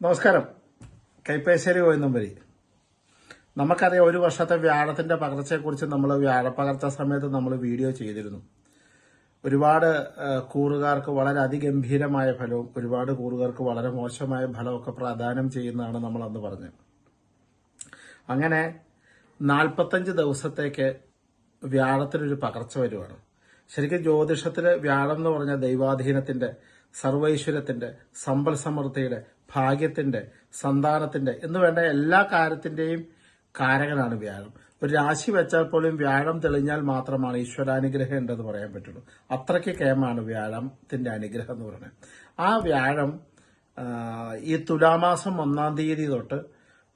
നമസ്കാരം. കൈപ്പേശ്ശേരി കോയന്നമ്പരി നമുക്കറിയാം ഒരു വർഷത്തെ വ്യാഴത്തിന്റെ പകർച്ചയെക്കുറിച്ച് നമ്മൾ വ്യാഴപ്പകർച്ച സമയത്ത് നമ്മൾ വീഡിയോ ചെയ്തിരുന്നു. ഒരുപാട് കൂറുകാർക്ക് വളരെ അതിഗംഭീരമായ ഫലവും ഒരുപാട് കൂറുകാർക്ക് വളരെ മോശമായ ഫലമൊക്കെ പ്രദാനം ചെയ്യുന്നതാണ് നമ്മൾ അന്ന് പറഞ്ഞത്. അങ്ങനെ നാൽപ്പത്തഞ്ച് ദിവസത്തേക്ക് വ്യാഴത്തിനൊരു പകർച്ച വരുവാണ്. ശരിക്കും ജ്യോതിഷത്തിൽ വ്യാഴം എന്ന് പറഞ്ഞ ദൈവാധീനത്തിന്റെ സർവൈശ്വര്യത്തിന്റെ സമ്പൽ സമൃദ്ധിയുടെ ഭാഗ്യത്തിന്റെ സന്താനത്തിന്റെ എന്ന് വേണ്ട എല്ലാ കാര്യത്തിന്റെയും കാരകനാണ് വ്യാഴം. ഒരു രാശി വെച്ചാൽ പോലും വ്യാഴം തെളിഞ്ഞാൽ മാത്രമാണ് ഈശ്വരാനുഗ്രഹം ഉണ്ടെന്ന് പറയാൻ പറ്റുള്ളൂ. അത്രയ്ക്ക് കേമാണ് വ്യാഴത്തിന്റെ അനുഗ്രഹം എന്ന് പറയുന്നത്. ആ വ്യാഴം ഈ തുലാമാസം ഒന്നാം തീയതി തൊട്ട്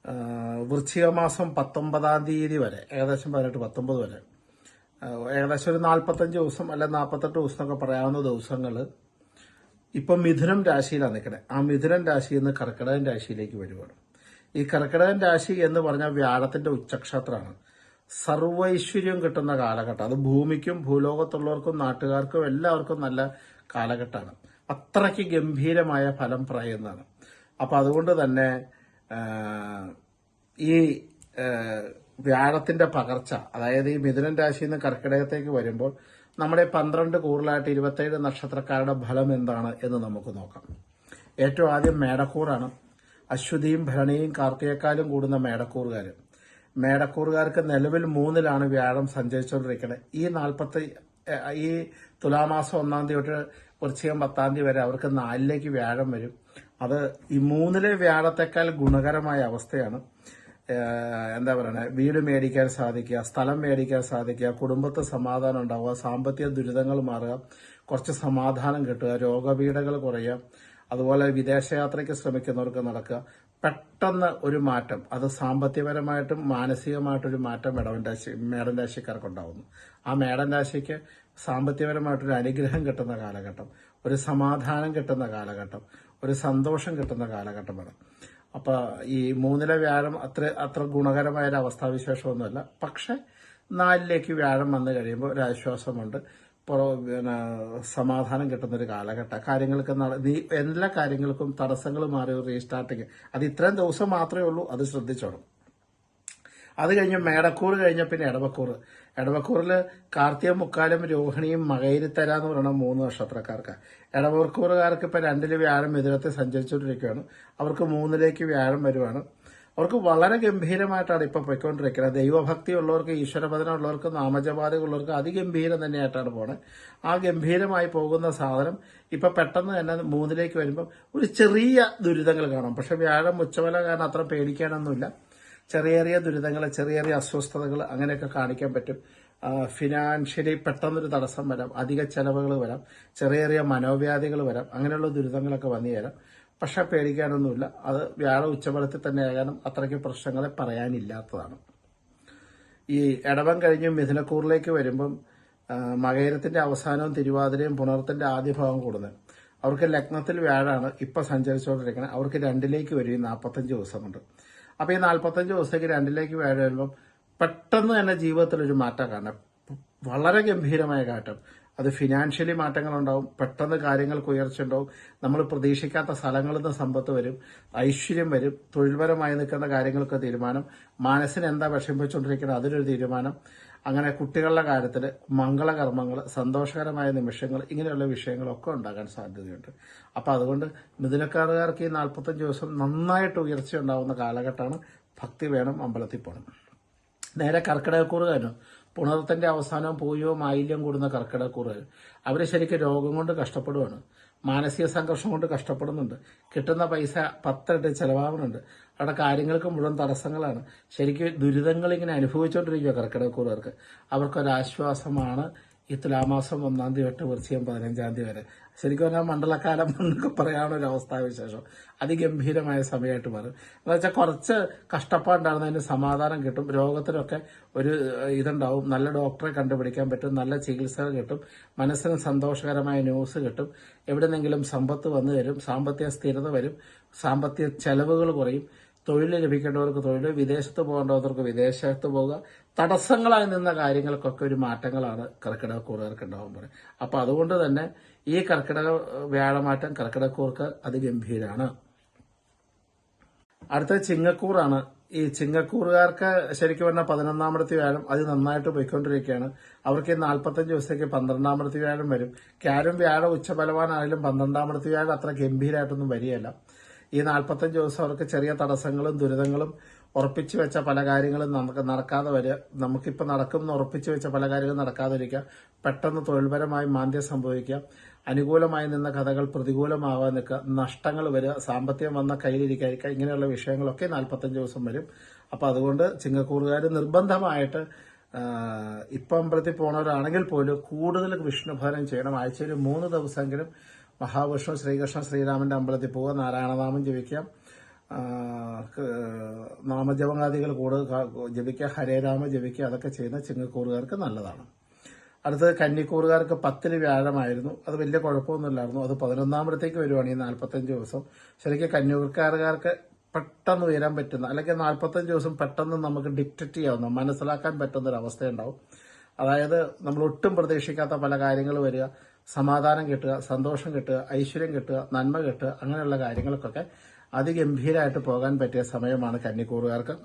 വൃശ്ചികമാസം വൃശ്ചിക മാസം പത്തൊമ്പതാം തീയതി വരെ ഏകദേശം പതിനെട്ട് പത്തൊമ്പത് വരെ ഏകദേശം ഒരു നാൽപ്പത്തഞ്ച് ദിവസം അല്ലെ നാൽപ്പത്തെട്ട് ദിവസം എന്നൊക്കെ പറയാവുന്ന ദിവസങ്ങൾ ഇപ്പം മിഥുനം രാശിയിലാണ് നിൽക്കണേ ആ മിഥുനം രാശിയിൽ നിന്ന് കർക്കിടകൻ രാശിയിലേക്ക് വരുവാണ്. ഈ കർക്കിടകൻ രാശി എന്ന് പറഞ്ഞാൽ വ്യാഴത്തിന്റെ ഉച്ചക്ഷത്രമാണ്. സർവൈശ്വര്യം കിട്ടുന്ന കാലഘട്ടം. അത് ഭൂമിക്കും ഭൂലോകത്തുള്ളവർക്കും നാട്ടുകാർക്കും എല്ലാവർക്കും നല്ല കാലഘട്ടമാണ്. അത്രയ്ക്ക് ഗംഭീരമായ ഫലം പറയുന്നതാണ്. അപ്പൊ അതുകൊണ്ട് തന്നെ ഈ വ്യാഴത്തിന്റെ പകർച്ച അതായത് ഈ മിഥുനൻ രാശിയിൽ നിന്ന് കർക്കിടകത്തേക്ക് വരുമ്പോൾ നമ്മുടെ പന്ത്രണ്ട് കൂടുതലായിട്ട് ഇരുപത്തേഴ് നക്ഷത്രക്കാരുടെ ഫലം എന്താണ് എന്ന് നമുക്ക് നോക്കാം. ഏറ്റവും ആദ്യം മേടക്കൂറാണ്. അശ്വതിയും ഭരണിയും കാർത്തികക്കാലും കൂടുന്ന മേടക്കൂറുകാർ മേടക്കൂറുകാർക്ക് നിലവിൽ മൂന്നിലാണ് വ്യാഴം സഞ്ചരിച്ചുകൊണ്ടിരിക്കുന്നത് ഈ നാൽപ്പത്തി ഈ തുലാമാസം ഒന്നാം തീയതി തൊട്ട് വൃശ്ചികം പത്താം തീയതി വരെ അവർക്ക് നാലിലേക്ക് വ്യാഴം വരും. അത് ഈ മൂന്നിലെ വ്യാഴത്തെക്കാൾ ഗുണകരമായ അവസ്ഥയാണ്. എന്താ പറയണേ? വീട് മേടിക്കാൻ സാധിക്കുക സ്ഥലം മേടിക്കാൻ സാധിക്കുക കുടുംബത്തെ സമാധാനം ഉണ്ടാവുക സാമ്പത്തിക ദുരിതങ്ങൾ മാറുക കുറച്ച് സമാധാനം കിട്ടുക രോഗപീഠകൾ കുറയുക അതുപോലെ വിദേശയാത്രയ്ക്ക് ശ്രമിക്കുന്നവർക്ക് നടക്കുക. പെട്ടെന്ന് ഒരു മാറ്റം അത് സാമ്പത്തികപരമായിട്ടും മാനസികമായിട്ടൊരു മാറ്റം മേടവൻ രാശി മേടൻ രാശിക്കാർക്ക് ഉണ്ടാവുന്നു ആ മേടൻ രാശിക്ക് സാമ്പത്തികപരമായിട്ടൊരു അനുഗ്രഹം കിട്ടുന്ന കാലഘട്ടം ഒരു സമാധാനം കിട്ടുന്ന കാലഘട്ടം ഒരു സന്തോഷം കിട്ടുന്ന കാലഘട്ടമാണ്. അപ്പൊ ഈ മൂന്നിലെ വ്യാഴം അത്ര അത്ര ഗുണകരമായ ഒരു അവസ്ഥാവിശേഷമൊന്നുമല്ല. പക്ഷെ നാലിലേക്ക് വ്യാഴം വന്നു കഴിയുമ്പോൾ ഒരു ആശ്വാസമുണ്ട്. പുറ- പിന്നെ സമാധാനം കിട്ടുന്ന ഒരു കാലഘട്ടം. കാര്യങ്ങൾക്ക് നീ എല്ലാ കാര്യങ്ങൾക്കും തടസ്സങ്ങൾ മാറി റീസ്റ്റാർട്ടിങ്. അത് ഇത്രയും ദിവസം മാത്രമേ ഉള്ളൂ അത് ശ്രദ്ധിച്ചോണം. അത് കഴിഞ്ഞ് മേടക്കൂർ കഴിഞ്ഞ പിന്നെ എടവക്കൂർ എടവക്കൂറിൽ കാർത്തിക മുക്കാലും രോഹിണിയും മകയിരിത്തര എന്ന് പറയുന്ന മൂന്ന് നക്ഷത്രക്കാർക്ക്. എടവക്കൂറുകാർക്ക് ഇപ്പം രണ്ടിൽ വ്യാഴം എതിരത്തെ സഞ്ചരിച്ചുകൊണ്ടിരിക്കുകയാണ് അവർക്ക് മൂന്നിലേക്ക് വ്യാഴം വരുവാണ്. അവർക്ക് വളരെ ഗംഭീരമായിട്ടാണ് ഇപ്പം പോയിക്കൊണ്ടിരിക്കുന്നത്. ദൈവഭക്തി ഉള്ളവർക്ക് ഈശ്വരഭജന ഉള്ളവർക്ക് നാമജപാതകളുള്ളവർക്ക് അതിഗംഭീരം തന്നെയായിട്ടാണ് പോകുന്നത് ആ ഗംഭീരമായി പോകുന്ന സാധനം ഇപ്പം പെട്ടെന്ന് തന്നെ മൂന്നിലേക്ക് വരുമ്പം ഒരു ചെറിയ ദുരിതങ്ങൾ കാണാം. പക്ഷെ വ്യാഴം ഉച്ചവല കാരണം അത്ര പേടിക്കാനൊന്നുമില്ല. ചെറിയ ചെറിയ ദുരിതങ്ങൾ ചെറിയ ചെറിയ അസ്വസ്ഥതകൾ അങ്ങനെയൊക്കെ കാണിക്കാൻ പറ്റും. ഫിനാൻഷ്യലി പെട്ടെന്നൊരു തടസ്സം വരാം അധിക ചെലവുകൾ വരാം ചെറിയ ചെറിയ മനോവ്യാധികൾ വരാം അങ്ങനെയുള്ള ദുരിതങ്ങളൊക്കെ വന്നു തരാം പക്ഷെ പേടിക്കാനൊന്നുമില്ല. അത് വ്യാഴ ഉച്ചബലത്തിൽ തന്നെ ആകാനും അത്രയ്ക്ക് പ്രശ്നങ്ങളെ പറയാനില്ലാത്തതാണ്. ഈ ഇടവം കഴിഞ്ഞ് മിഥുനക്കൂറിലേക്ക് വരുമ്പം മകയിരത്തിന്റെ അവസാനവും തിരുവാതിരയും പുണർത്തിന്റെ ആദ്യ ഭാഗം കൂടുന്നത്. അവർക്ക് ലഗ്നത്തിൽ വ്യാഴാണ് ഇപ്പൊ സഞ്ചരിച്ചുകൊണ്ടിരിക്കുന്നത്. അവർക്ക് രണ്ടിലേക്ക് വരും നാൽപ്പത്തഞ്ച് ദിവസം കൊണ്ട് അപ്പൊ ഈ നാൽപ്പത്തഞ്ച് ദിവസത്തേക്ക് രണ്ടിലേക്ക് വേഴ വരുമ്പം പെട്ടെന്ന് തന്നെ ജീവിതത്തിൽ ഒരു മാറ്റം കാണാം. വളരെ ഗംഭീരമായ കാറ്റം അത് ഫിനാൻഷ്യലി മാറ്റങ്ങളുണ്ടാവും. പെട്ടെന്ന് കാര്യങ്ങൾക്ക് ഉയർച്ച ഉണ്ടാവും. നമ്മൾ പ്രതീക്ഷിക്കാത്ത സ്ഥലങ്ങളിൽ നിന്ന് സമ്പത്ത് വരും. ഐശ്വര്യം വരും. തൊഴിൽപരമായി നിൽക്കുന്ന കാര്യങ്ങൾക്ക് തീരുമാനം. മനസ്സിന് എന്താ വിഷമിപ്പിച്ചുകൊണ്ടിരിക്കുന്നത്? അതിനൊരു തീരുമാനം. അങ്ങനെ കുട്ടികളുടെ കാര്യത്തിൽ മംഗളകർമ്മങ്ങൾ സന്തോഷകരമായ നിമിഷങ്ങൾ ഇങ്ങനെയുള്ള വിഷയങ്ങളൊക്കെ ഉണ്ടാകാൻ സാധ്യതയുണ്ട്. അപ്പോൾ അതുകൊണ്ട് മിഥുനക്കാരുകാർക്ക് ഈ നാൽപ്പത്തഞ്ച് ദിവസം നന്നായിട്ട് ഉയർച്ച ഉണ്ടാകുന്ന കാലഘട്ടമാണ് ഭക്തി വേണം അമ്പലത്തിൽ പോകണം നേരെ കർക്കിടകക്കൂറുകാരനും പുണർത്തിന്റെ അവസാനവും പോയോ മാലിന്യം കൂടുന്ന കർക്കിടകക്കൂറുകാർ അവർ ശരിക്കും രോഗം കൊണ്ട് കഷ്ടപ്പെടുവാണ്. മാനസിക സംഘർഷം കൊണ്ട് കഷ്ടപ്പെടുന്നുണ്ട്. കിട്ടുന്ന പൈസ പത്തിരട്ടി ചെലവാകുന്നുണ്ട്. അവിടെ കാര്യങ്ങൾക്ക് മുഴുവൻ തടസ്സങ്ങളാണ്. ശരിക്കും ദുരിതങ്ങൾ ഇങ്ങനെ അനുഭവിച്ചുകൊണ്ടിരിക്കുക കർക്കിടകക്കൂറുകാർക്ക്. അവർക്കൊരാശ്വാസമാണ് ഈ തുലാമാസം ഒന്നാം തീയതി തൊട്ട് വൃശ്ചികം പതിനഞ്ചാം തീയതി വരെ. ശരിക്കും പറഞ്ഞാൽ മണ്ഡലക്കാലം എന്നൊക്കെ പറയാനുള്ള ഒരു അവസ്ഥാവിശേഷം അതിഗംഭീരമായ സമയമായിട്ട് മാറും. എന്ന് വെച്ചാൽ കുറച്ച് കഷ്ടപ്പാടുണ്ടാകുന്നതിന് സമാധാനം കിട്ടും. രോഗത്തിനൊക്കെ ഒരു ഇതുണ്ടാവും. നല്ല ഡോക്ടറെ കണ്ടുപിടിക്കാൻ പറ്റും. നല്ല ചികിത്സ കിട്ടും. മനസ്സിന് സന്തോഷകരമായ ന്യൂസ് കിട്ടും. എവിടെന്നെങ്കിലും സമ്പത്ത് വന്നു വരും സാമ്പത്തിക സ്ഥിരത വരും. സാമ്പത്തിക ചെലവുകൾ കുറയും. തൊഴിൽ ലഭിക്കേണ്ടവർക്ക് തൊഴിൽ വിദേശത്ത് പോകേണ്ടവർക്ക് വിദേശത്ത് പോവുക. തടസ്സങ്ങളായി നിന്ന കാര്യങ്ങൾക്കൊക്കെ ഒരു മാറ്റങ്ങളാണ് കർക്കിടകക്കൂറുകാർക്ക് ഉണ്ടാകുമ്പോൾ അപ്പൊ അതുകൊണ്ട് തന്നെ ഈ കർക്കിടക വ്യാഴമാറ്റം കർക്കിടക്കൂർക്ക് അതിഗംഭീരാണ്. അടുത്ത ചിങ്ങക്കൂറാണ്. ഈ ചിങ്ങക്കൂറുകാർക്ക് ശരിക്കും പറഞ്ഞാൽ പതിനൊന്നാമത്തെ വ്യാഴം അത് നന്നായിട്ട് പോയിക്കൊണ്ടിരിക്കുകയാണ്. അവർക്ക് ഈ നാൽപ്പത്തഞ്ച് ദിവസത്തേക്ക് പന്ത്രണ്ടാമത്തെ വ്യാഴം വരും. ക്യാരും വ്യാഴം ഉച്ചബലവാനായാലും പന്ത്രണ്ടാമത്തെ വ്യാഴം അത്ര ഗംഭീരമായിട്ടൊന്നും വരികയല്ല. ഈ നാൽപ്പത്തഞ്ച് ദിവസം അവർക്ക് ചെറിയ തടസ്സങ്ങളും ദുരിതങ്ങളും ഉറപ്പിച്ചു വെച്ച പല കാര്യങ്ങളും നമുക്ക് നടക്കാതെ വരിക നമുക്കിപ്പോൾ നടക്കുമെന്ന് ഉറപ്പിച്ചു വെച്ച പല കാര്യങ്ങളും നടക്കാതിരിക്കുക പെട്ടെന്ന് തൊഴിൽപരമായി മാന്ദ്യം സംഭവിക്കുക അനുകൂലമായി നിന്ന കഥകൾ പ്രതികൂലമാവാൻ നിൽക്കുക. നഷ്ടങ്ങൾ വരിക. സാമ്പത്തികം വന്ന കയ്യിലിരിക്കാതിരിക്കുക. ഇങ്ങനെയുള്ള വിഷയങ്ങളൊക്കെ നാൽപ്പത്തഞ്ച് ദിവസം വരും. അപ്പോൾ അതുകൊണ്ട് ചിങ്ങക്കൂറുകാർ നിർബന്ധമായിട്ട് ഇപ്പം അമ്പലത്തിൽ പോണവരാണെങ്കിൽ പോലും കൂടുതൽ വിഷ്ണുഭരണം ചെയ്യണം. ആഴ്ചയിൽ മൂന്ന് ദിവസമെങ്കിലും മഹാവിഷ്ണു ശ്രീകൃഷ്ണ ശ്രീരാമന്റെ അമ്പലത്തിൽ പോവുക നാരായണനാമം ജപിക്കാം. നാമജപങ്ങാദികൾ കൂടുതൽ ജപിക്കുക ഹരേരാമ ജപിക്കുക അതൊക്കെ ചെയ്യുന്ന ചിങ്ങക്കൂറുകാർക്ക് നല്ലതാണ്. അടുത്തത് കന്നിക്കൂറുകാർക്ക് പത്തിന് വ്യാഴമായിരുന്നു. അത് വലിയ കുഴപ്പമൊന്നുമില്ലായിരുന്നു. അത് പതിനൊന്നാമത്തേക്ക് വരുവാണ് ഈ നാൽപ്പത്തഞ്ച് ദിവസം. ശരിക്കും കന്നിക്കൂറുകാർക്ക് പെട്ടെന്ന് ഉയരാൻ പറ്റുന്ന അല്ലെങ്കിൽ നാൽപ്പത്തഞ്ച് ദിവസം പെട്ടെന്ന് നമുക്ക് ഡിക്റ്റക്റ്റ് ചെയ്യാവുന്ന മനസ്സിലാക്കാൻ പറ്റുന്ന ഒരു അവസ്ഥയുണ്ടാവും. അതായത് നമ്മൾ ഒട്ടും പ്രതീക്ഷിക്കാത്ത പല കാര്യങ്ങൾ വരിക. സമാധാനം കിട്ടുക സന്തോഷം കിട്ടുക ഐശ്വര്യം കിട്ടുക നന്മ കിട്ടുക അങ്ങനെയുള്ള കാര്യങ്ങൾക്കൊക്കെ അതിഗംഭീരമായിട്ട് പോകാൻ പറ്റിയ സമയമാണ് കന്നിക്കൂറുകാർക്ക്.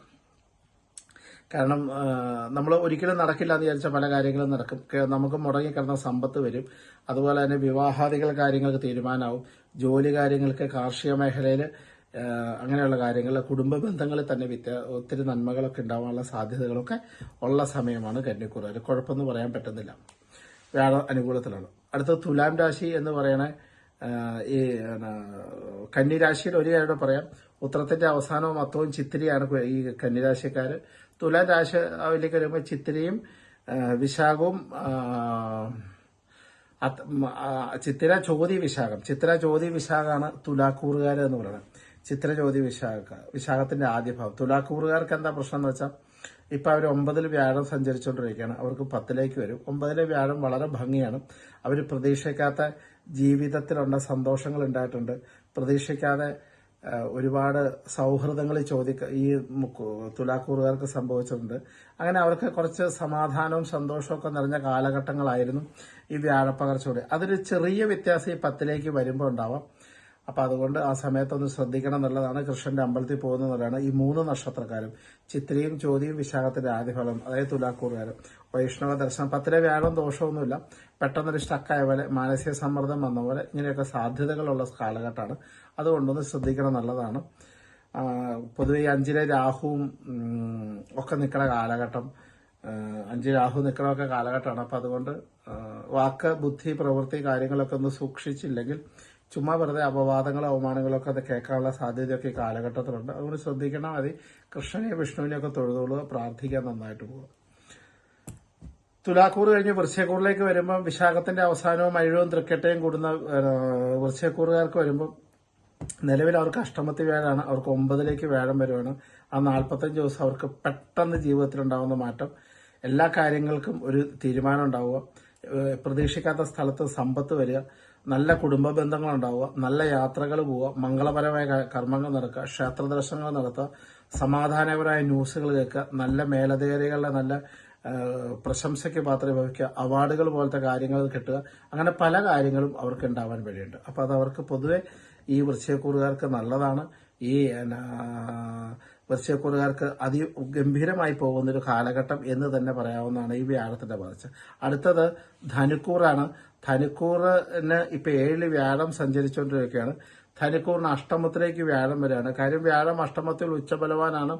കാരണം നമ്മൾ ഒരിക്കലും നടക്കില്ല എന്ന് വിചാരിച്ച പല കാര്യങ്ങളും നടക്കും. നമുക്ക് മുടങ്ങിക്കിടന്ന സമ്പത്ത് വരും. അതുപോലെ തന്നെ വിവാഹാദികൾ കാര്യങ്ങൾക്ക് തീരുമാനമാവും ജോലി കാര്യങ്ങൾക്ക് കാർഷിക മേഖലയിൽ അങ്ങനെയുള്ള കാര്യങ്ങൾ കുടുംബ ബന്ധങ്ങളിൽ തന്നെ ഒത്തിരി നന്മകളൊക്കെ ഉണ്ടാവാനുള്ള സാധ്യതകളൊക്കെ ഉള്ള സമയമാണ് കന്നിക്കൂറുകാർ. കുഴപ്പമൊന്നും പറയാൻ പറ്റുന്നില്ല. വ്യാഴ അനുകൂലത്തിലാണ്. അടുത്ത തുലാം രാശി എന്ന് പറയണ ഈ കന്നിരാശിയിൽ ഒരു കാര്യം പറയാം. ഉത്രത്തിന്റെ അവസാനവും അത്തവും ചിത്തിരിയാണ് ഈ കന്നിരാശിക്കാർ തുലാം രാശിയിലേക്ക് വരുമ്പോൾ ചിത്തിരിയും വിശാഖവും ചിത്തിര ചോതി വിശാഖം. ചിത്തിര ചോതി വിശാഖാണ് തുലാക്കൂറുകാർ എന്ന് പറയുന്നത്. ചിത്ര ചോതി വിശാഖ വിശാഖത്തിന്റെ ആദ്യ ഭാവം തുലാക്കൂറുകാർക്ക് എന്താ പ്രശ്നം എന്ന് വെച്ചാൽ ഇപ്പൊ അവർ ഒമ്പതിൽ വ്യാഴം സഞ്ചരിച്ചുകൊണ്ടിരിക്കുകയാണ് അവർക്ക് പത്തിലേക്ക് വരും. ഒമ്പതിലെ വ്യാഴം വളരെ ഭംഗിയാണ്. അവർ പ്രതീക്ഷിക്കാത്ത ജീവിതത്തിലുള്ള സന്തോഷങ്ങൾ ഉണ്ടായിട്ടുണ്ട്. പ്രതീക്ഷിക്കാതെ ഒരുപാട് സൗഹൃദങ്ങൾ ചോദിക്ക ഈ തുലാക്കൂറുകാർക്ക് സംഭവിച്ചിട്ടുണ്ട്. അങ്ങനെ അവർക്ക് കുറച്ച് സമാധാനവും സന്തോഷവും നിറഞ്ഞ കാലഘട്ടങ്ങളായിരുന്നു ഈ വ്യാഴപ്പകർച്ചയോടെ. അതൊരു ചെറിയ വ്യത്യാസം ഈ പത്തിലേക്ക് വരുമ്പോൾ ഉണ്ടാവാം. അപ്പൊ അതുകൊണ്ട് ആ സമയത്തൊന്ന് ശ്രദ്ധിക്കണം എന്നുള്ളതാണ് കൃഷ്ണന്റെ അമ്പലത്തിൽ പോകുന്നവരാണ് ഈ മൂന്ന് നക്ഷത്രക്കാരും ചിത്രയും ചോദ്യയും വിശാഖത്തിന്റെ ആദ്യഫലം അതായത് തുലാക്കൂറുകാരും. വൈഷ്ണവ ദർശനം പത്തിലെ വ്യാഴം ദോഷമൊന്നുമില്ല പെട്ടെന്നൊരു സ്റ്റക്കായ പോലെ മാനസിക സമ്മർദ്ദം വന്ന പോലെ ഇങ്ങനെയൊക്കെ സാധ്യതകളുള്ള കാലഘട്ടമാണ്. അതുകൊണ്ടൊന്ന് ശ്രദ്ധിക്കണം എന്നുള്ളതാണ്. പൊതുവെ അഞ്ചിലെ രാഹുവും ഒക്കെ നിൽക്കുന്ന കാലഘട്ടം അഞ്ച് രാഹു നിൽക്കണമൊക്കെ കാലഘട്ടമാണ്. അപ്പം അതുകൊണ്ട് വാക്ക് ബുദ്ധി പ്രവൃത്തി കാര്യങ്ങളൊക്കെ ഒന്ന് സൂക്ഷിച്ചില്ലെങ്കിൽ ചുമ്മാ വെറുതെ അപവാദങ്ങളും അവമാനങ്ങളൊക്കെ അത് കേൾക്കാനുള്ള സാധ്യതയൊക്കെ ഈ കാലഘട്ടത്തിലുണ്ട്. അതുകൊണ്ട് ശ്രദ്ധിക്കണം മതി കൃഷ്ണനെയും വിഷ്ണുവിനെയൊക്കെ തൊഴുതുകൊള്ളുക പ്രാർത്ഥിക്കാൻ നന്നായിട്ട് പോകുക തുലാക്കൂർ കഴിഞ്ഞ് വൃശ്യക്കൂറിലേക്ക് വരുമ്പം വിശാഖത്തിന്റെ അവസാനവും അഴിവും തൃക്കട്ടയും കൂടുന്ന വൃശ്യക്കൂറുകാർക്ക് വരുമ്പം നിലവിൽ അവർക്ക് അഷ്ടമത്തി വേഴാണ് അവർക്ക് ഒമ്പതിലേക്ക് വേഴം വരുവാണ്. ആ നാൽപ്പത്തഞ്ച് ദിവസം അവർക്ക് പെട്ടെന്ന് ജീവിതത്തിൽ ഉണ്ടാകുന്ന മാറ്റം. എല്ലാ കാര്യങ്ങൾക്കും ഒരു തീരുമാനം ഉണ്ടാവുക. പ്രതീക്ഷിക്കാത്ത സ്ഥലത്ത് സമ്പത്ത് വരിക. നല്ല കുടുംബ ബന്ധങ്ങൾ ഉണ്ടാവുക നല്ല യാത്രകൾ പോവുക മംഗളപരമായ കർമ്മങ്ങൾ നടക്കുക ക്ഷേത്ര ദർശനങ്ങൾ നടത്തുക സമാധാനപരമായ ന്യൂസുകൾ കേൾക്കുക നല്ല മേലധികാരികളുടെ നല്ല പ്രശംസയ്ക്ക് പാത്രം ഭവിക്കുക അവാർഡുകൾ പോലത്തെ കാര്യങ്ങൾ കിട്ടുക അങ്ങനെ പല കാര്യങ്ങളും അവർക്ക് ഉണ്ടാവാൻ വഴിയുണ്ട്. അപ്പോൾ അത് അവർക്ക് പൊതുവെ ഈ വൃശ്ചയക്കൂറുകാർക്ക് നല്ലതാണ്. ഈ എന്നാ, അതി പോകുന്ന ഒരു കാലഘട്ടം എന്ന് തന്നെ പറയാവുന്നതാണ് ഈ വ്യാഴത്തിന്റെ വളർച്ച. അടുത്തത് ധനുക്കൂറാണ്. ധനുക്കൂറിന് ഇപ്പൊ ഏഴിൽ വ്യാഴം സഞ്ചരിച്ചുകൊണ്ടിരിക്കുകയാണ്. ധനുക്കൂറിന് അഷ്ടമത്തിലേക്ക് വ്യാഴം വരികയാണ് കാര്യം വ്യാഴം അഷ്ടമത്തിൽ ഉച്ചബലവാനാണ്.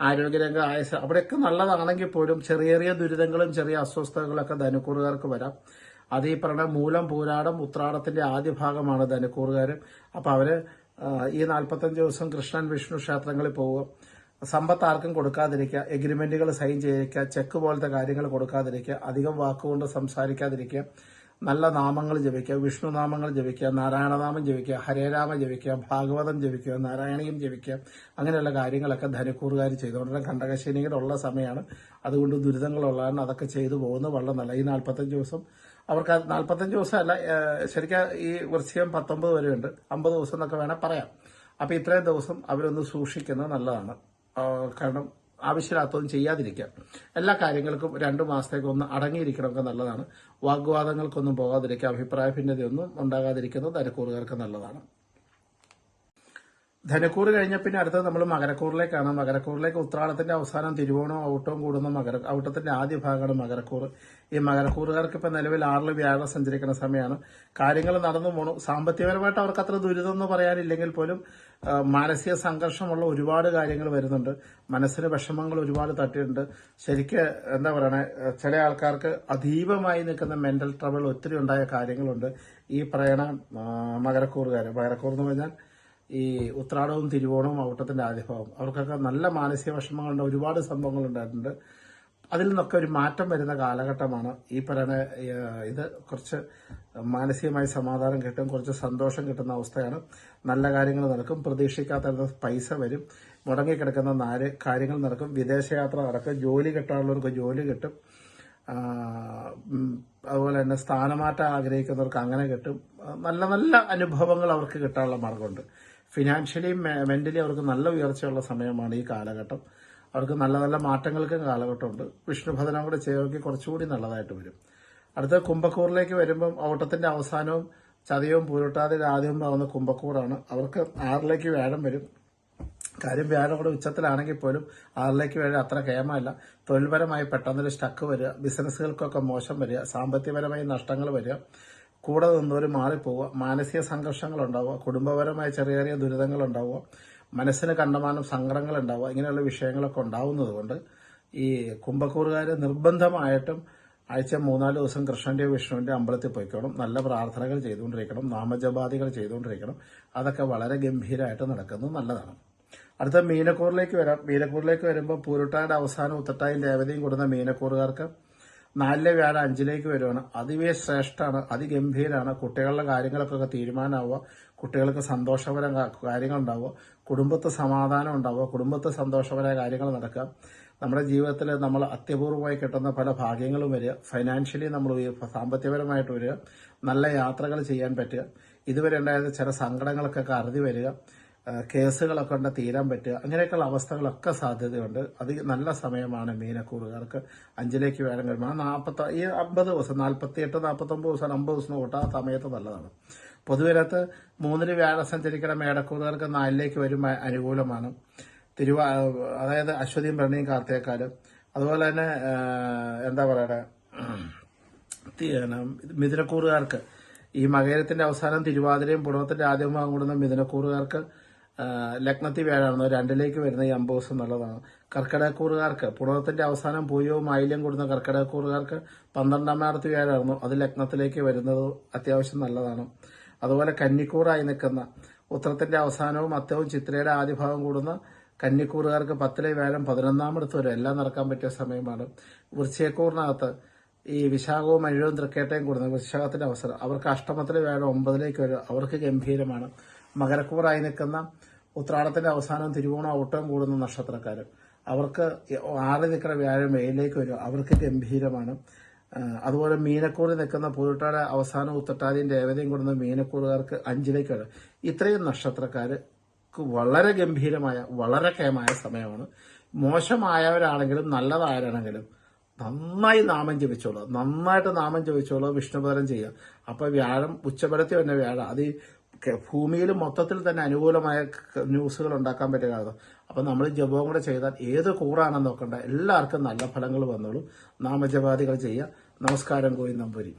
ആരോഗ്യരംഗ ആയസ് അവിടെയൊക്കെ നല്ലതാണെങ്കിൽ പോലും ചെറിയ ചെറിയ ദുരിതങ്ങളും ചെറിയ അസ്വസ്ഥതകളൊക്കെ ധനുക്കൂറുകാർക്ക് വരാം. അത് ഈ പറഞ്ഞ മൂലം പൂരാടം ഉത്രാടത്തിന്റെ ആദ്യ ഭാഗമാണ് ധനുക്കൂറുകാർ അപ്പൊ അവർ ഈ നാൽപ്പത്തഞ്ച് ദിവസം കൃഷ്ണൻ വിഷ്ണു ക്ഷേത്രങ്ങളിൽ പോവുക. സമ്പത്ത് ആർക്കും കൊടുക്കാതിരിക്കുക എഗ്രിമെന്റുകൾ സൈൻ ചെയ്യിക്കുക ചെക്ക് പോലത്തെ കാര്യങ്ങൾ കൊടുക്കാതിരിക്കുക അധികം വാക്കുകൊണ്ട് സംസാരിക്കാതിരിക്കുക നല്ല നാമങ്ങൾ ജപിക്കുക വിഷ്ണു നാമങ്ങൾ ജപിക്കുക നാരായണനാമം ജപിക്കുക ഹരേരാമ ജപിക്കുക ഭാഗവതം ജപിക്കുക നാരായണീയം ജപിക്കുക അങ്ങനെയുള്ള കാര്യങ്ങളൊക്കെ ധനുക്കൂറുകാർ ചെയ്തുകൊണ്ടിരുന്ന കണ്ടകശനിയുടെ ഉള്ള സമയമാണ്. അതുകൊണ്ട് ദുരിതങ്ങളുള്ളതാണ്. അതൊക്കെ ചെയ്തു പോകുന്നത് വളരെ നല്ല. ഈ നാൽപ്പത്തഞ്ച് ദിവസം അവർക്ക് നാൽപ്പത്തഞ്ച് ദിവസം അല്ല ശരിക്കും ഈ വൃശ്ചികം പത്തൊമ്പത് വരെയുണ്ട്. അമ്പത് ദിവസം എന്നൊക്കെ വേണേൽ പറയാം. അപ്പൊ ഇത്രയും ദിവസം അവരൊന്ന് സൂക്ഷിക്കുന്നത് നല്ലതാണ്. കാരണം ആവശ്യമില്ലാത്തതും ചെയ്യാതിരിക്കുക. എല്ലാ കാര്യങ്ങൾക്കും രണ്ടു മാസത്തേക്ക് ഒന്ന് അടങ്ങിയിരിക്കണമൊക്കെ നല്ലതാണ്. വാഗ്വാദങ്ങൾക്കൊന്നും പോകാതിരിക്കുക അഭിപ്രായ ഭിന്നതയൊന്നും ഉണ്ടാകാതിരിക്കുന്നത് അരക്കൂറുകാർക്ക് നല്ലതാണ്. ധനക്കൂറ് കഴിഞ്ഞ പിന്നെ അടുത്തത് നമ്മൾ മകരക്കൂറിലേക്കാണ്. മകരക്കൂറിലേക്ക് ഉത്രാടത്തിന്റെ അവസാനം തിരുവോണം ഔട്ടവും കൂടുന്ന മകര ഔട്ടത്തിന്റെ ആദ്യ ഭാഗമാണ് മകരക്കൂർ ഈ മകരക്കൂറുകാർക്ക് ഇപ്പം നിലവിൽ ആറിൽ വ്യാഴം സഞ്ചരിക്കുന്ന സമയമാണ്. കാര്യങ്ങൾ നടന്നു പോണു. സാമ്പത്തികപരമായിട്ട് അവർക്ക് അത്ര ദുരിതം എന്ന് പറയാനില്ലെങ്കിൽ പോലും മാനസിക സംഘർഷമുള്ള ഒരുപാട് കാര്യങ്ങൾ വരുന്നുണ്ട്. മനസ്സിന് വിഷമങ്ങൾ ഒരുപാട് തട്ടിയിട്ടുണ്ട്. ശരിക്ക് എന്താ പറയണേ ചില ആൾക്കാർക്ക് അതീവമായി നിൽക്കുന്ന മെന്റൽ ട്രബിൾ ഒത്തിരി ഉണ്ടായ കാര്യങ്ങളുണ്ട്. ഈ പറയണ മകരക്കൂറുകാർ മകരക്കൂർ എന്ന് പറഞ്ഞാൽ ഈ ഉത്രാടവും തിരുവോണവും ഔട്ടത്തിന്റെ ആദ്യഭാവം അവർക്കൊക്കെ നല്ല മാനസിക വിഷമങ്ങളുണ്ട് ഒരുപാട് സംഭവങ്ങൾ ഉണ്ടായിട്ടുണ്ട്. അതിൽ നിന്നൊക്കെ ഒരു മാറ്റം വരുന്ന കാലഘട്ടമാണ് ഈ പറയുന്ന ഇത് കുറച്ച് മാനസികമായി സമാധാനം കിട്ടും കുറച്ച് സന്തോഷം കിട്ടുന്ന അവസ്ഥയാണ്. നല്ല കാര്യങ്ങൾ നടക്കും. പ്രതീക്ഷിക്കാത്ത പൈസ വരും. മുടങ്ങിക്കിടക്കുന്ന നാല് കാര്യങ്ങൾ നടക്കും. വിദേശയാത്ര നടക്കും. ജോലി കിട്ടാനുള്ളവർക്ക് ജോലി കിട്ടും. അതുപോലെ തന്നെ സ്ഥാനമാറ്റം ആഗ്രഹിക്കുന്നവർക്ക് അങ്ങനെ കിട്ടും. നല്ല നല്ല അനുഭവങ്ങൾ അവർക്ക് കിട്ടാനുള്ള മാർഗമുണ്ട്. ഫിനാൻഷ്യലിയും മെന്റലി അവർക്ക് നല്ല ഉയർച്ചയുള്ള സമയമാണ് ഈ കാലഘട്ടം. അവർക്ക് നല്ല നല്ല മാറ്റങ്ങൾക്ക് കാലഘട്ടമുണ്ട്. വിഷ്ണുഭദനം കൂടെ ചെയ്തൊക്കെ കുറച്ചുകൂടി നല്ലതായിട്ട് വരും. അടുത്ത കുംഭക്കൂറിലേക്ക് വരുമ്പം ഓട്ടത്തിന്റെ അവസാനവും ചതയവും പൂരിട്ടാതിന്റെ ആദ്യവും ആവുന്ന കുംഭക്കൂറാണ്. അവർക്ക് ആറിലേക്ക് വ്യാഴം വരും. കാര്യം വ്യാഴം കൂടെ ഉച്ചത്തിലാണെങ്കിൽ പോലും ആറിലേക്ക് വ്യാഴം അത്ര കേമല്ല തൊഴിൽപരമായി പെട്ടെന്നൊരു സ്റ്റക്ക് വരിക. ബിസിനസ്സുകൾക്കൊക്കെ മോശം വരിക. സാമ്പത്തികപരമായി നഷ്ടങ്ങൾ വരിക. കൂടെ നിന്നവർ മാറിപ്പോവുക മാനസിക സംഘർഷങ്ങൾ ഉണ്ടാവുക കുടുംബപരമായ ചെറിയ ചെറിയ ദുരിതങ്ങൾ ഉണ്ടാവുക മനസ്സിന് കണ്ടമാനം സങ്കടങ്ങൾ ഉണ്ടാവുക ഇങ്ങനെയുള്ള വിഷയങ്ങളൊക്കെ ഉണ്ടാവുന്നത് കൊണ്ട് ഈ കുംഭക്കൂറുകാർ നിർബന്ധമായിട്ടും ആഴ്ച മൂന്നാൽ ദിവസം കൃഷ്ണന്റെ വിഷ്ണുവിന്റെ അമ്പലത്തിൽ പോയിക്കോണം. നല്ല പ്രാർത്ഥനകൾ ചെയ്തുകൊണ്ടിരിക്കണം. നാമജപാദികൾ ചെയ്തുകൊണ്ടിരിക്കണം. അതൊക്കെ വളരെ ഗംഭീരമായിട്ട് നടക്കുന്നത് നല്ലതാണ്. അടുത്ത മീനക്കൂറിലേക്ക് വരാം. മീനക്കൂറിലേക്ക് വരുമ്പോൾ പൂരുട്ടായുടെ അവസാനം ഉത്തട്ടായും രേവതിയും കൊടുക്കുന്ന മീനക്കൂറുകാർക്ക് നാലിലെ വ്യാഴം അഞ്ചിലേക്ക് വരുവാണ്. അതിവേ ശ്രേഷ്ഠമാണ് അതിഗംഭീരമാണ് കുട്ടികളുടെ കാര്യങ്ങൾക്കൊക്കെ തീരുമാനമാവുക. കുട്ടികൾക്ക് സന്തോഷപരം കാര്യങ്ങൾ ഉണ്ടാവുക കുടുംബത്ത് സമാധാനം ഉണ്ടാവുക. കുടുംബത്ത് സന്തോഷപരമായ കാര്യങ്ങൾ നടക്കുക. നമ്മുടെ ജീവിതത്തിൽ നമ്മൾ അത്യപൂർവമായി കിട്ടുന്ന പല ഭാഗ്യങ്ങളും വരിക. ഫൈനാൻഷ്യലി നമ്മൾ സാമ്പത്തികപരമായിട്ട് വരിക. നല്ല യാത്രകൾ ചെയ്യാൻ പറ്റുക. ഇതുവരെ ഉണ്ടായിരുന്ന ചില സങ്കടങ്ങൾക്കൊക്കെ അറുതി വരിക. കേസുകളൊക്കെ ഉണ്ട് തീരാൻ പറ്റുക. അങ്ങനെയൊക്കെയുള്ള അവസ്ഥകളൊക്കെ സാധ്യതയുണ്ട്. അത് നല്ല സമയമാണ് മീനക്കൂറുകാർക്ക്. അഞ്ചിലേക്ക് വേണം കഴിയുമ്പോൾ നാൽപ്പത്തി ഈ അമ്പത് ദിവസം നാൽപ്പത്തി എട്ട് നാൽപ്പത്തൊമ്പത് ദിവസം അമ്പത് ദിവസം തൊട്ട് ആ സമയത്ത് നല്ലതാണ്. പൊതുവിനകത്ത് മൂന്നിന് വ്യാഴം സഞ്ചരിക്കുന്ന മേടക്കൂറുകാർക്ക് നാലിലേക്ക് വരും അ- അനുകൂലമാണ്. തിരുവാ അതായത് അശ്വതിയും ഭരണിയും കാർത്തേക്കാലും അതുപോലെ തന്നെ എന്താ പറയുക മിഥുനക്കൂറുകാർക്ക്. ഈ മകരത്തിന്റെ അവസാനം തിരുവാതിരയും പുടവത്തിന്റെ ആദ്യം ഭാഗം കൂടുന്ന മിഥുനക്കൂറുകാർക്ക് ലഗ്നത്തിൽ വ്യാഴാണ്. രണ്ടിലേക്ക് വരുന്ന ഈ അമ്പോസ് എന്നുള്ളതാണ് കർക്കിടകക്കൂറുകാർക്ക് പുണത്തിന്റെ അവസാനം പൂയവും ആയില്യം കൂടുന്ന കർക്കിടകക്കൂറുകാർക്ക് പന്ത്രണ്ടാം മാടത്ത് വ്യാഴായിരുന്നു. അത് ലഗ്നത്തിലേക്ക് വരുന്നത് അത്യാവശ്യം നല്ലതാണ്. അതുപോലെ കന്നിക്കൂറായി നിൽക്കുന്ന ഉത്രത്തിന്റെ അവസാനവും അത്തവും ചിത്രയുടെ ആദ്യ ഭാഗം കൂടുന്ന കന്നിക്കൂറുകാർക്ക് പത്തിലെ വ്യാഴം പതിനൊന്നാമടുത്ത് വരെ എല്ലാം നടക്കാൻ പറ്റിയ സമയമാണ്. വൃശ്ചയക്കൂറിനകത്ത് ഈ വിശാഖവും അഴിവും തൃക്കേട്ടയും കൂടുന്ന വിശാഖത്തിന്റെ അവസരം. അവർക്ക് അഷ്ടമത്തിലെ വ്യാഴം ഒമ്പതിലേക്ക് വരും. അവർക്ക് ഗംഭീരമാണ്. മകരക്കൂറായി നിൽക്കുന്ന ഉത്രാടത്തിന്റെ അവസാനം തിരുവോണം ഓട്ടവും കൂടുന്ന നക്ഷത്രക്കാർ അവർക്ക് ആറി നിൽക്കുന്ന വ്യാഴം വെയിലേക്ക് വരും. അവർക്ക് ഗംഭീരമാണ്. അതുപോലെ മീനക്കൂറിൽ നിൽക്കുന്ന പൂരിട്ടാടെ അവസാനം ഉത്തട്ടാതിയും രേവതയും കൂടുന്ന മീനക്കൂറുകാർക്ക് അഞ്ചിലേക്ക് വരും. ഇത്രയും നക്ഷത്രക്കാർക്ക് വളരെ ഗംഭീരമായ വളരെ കേമായ സമയമാണ്. മോശമായവരാണെങ്കിലും നല്ലതായവരാണെങ്കിലും നന്നായി നാമം ജപിച്ചോളൂ. നന്നായിട്ട് നാമം ജപിച്ചോളൂ വിഷ്ണുപദനം ചെയ്യുക. അപ്പൊ വ്യാഴം ഉച്ചബലത്തിൽ തന്നെ വ്യാഴം. അത് ഭൂമിയിൽ മൊത്തത്തിൽ തന്നെ അനുകൂലമായ ന്യൂസുകൾ ഉണ്ടാക്കാൻ അപ്പം അപ്പൊ നമ്മൾ ജപവും കൂടെ ചെയ്താൽ ഏത് കൂറാണെന്ന് നോക്കണ്ട. എല്ലാവർക്കും നല്ല ഫലങ്ങൾ വന്നോളും. നാമജപാദികൾ ചെയ്യുക നമസ്കാരം കോയി നമ്പൂരി.